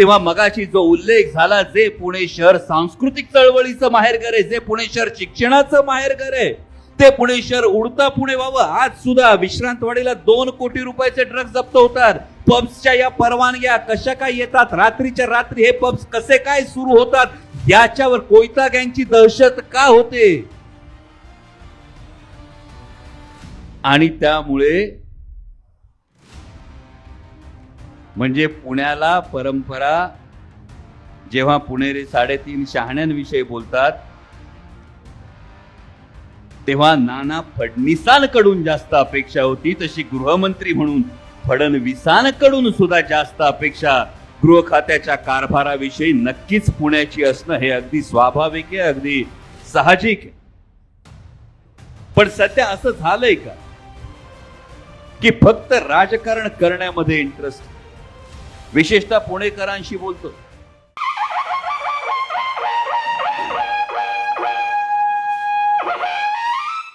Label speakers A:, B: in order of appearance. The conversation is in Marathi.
A: तेव्हा मगाशी जो उल्लेख झाला जे पुणे शहर सांस्कृतिक चळवळीचं माहेरघर आहे जे पुणे शहर शिक्षणाचं माहेरघर आहे ते पुणे शहर उडता पुणे व्हावं. आज सुद्धा विश्रांतवाडीला दोन कोटी रुपयाचे ड्रग्ज जप्त होतात. पब्सच्या या परवानग्या कशा काय येतात? रात्रीच्या रात्री हे पब्स कसे काय सुरू होतात? याच्यावर कोयता गँगची दहशत का होते? आणि त्यामुळे म्हणजे पुण्याला परंपरा जेव्हा पुणेरी साडेतीन शहाण्यांविषयी बोलतात तेव्हा नाना फडणीसांकडून जास्त अपेक्षा होती तशी गृहमंत्री म्हणून फडणवीसांकडून सुद्धा जास्त अपेक्षा. गृह खात्याच्या कारभाराविषयी नक्कीच पुण्याची असणं हे अगदी स्वाभाविक आहे अगदी साहजिक आहे. पण सध्या असं झालंय का? की फक्त राजकारण करण्यामध्ये इंटरेस्ट विशेषतः पुणेकरांशी बोलतो.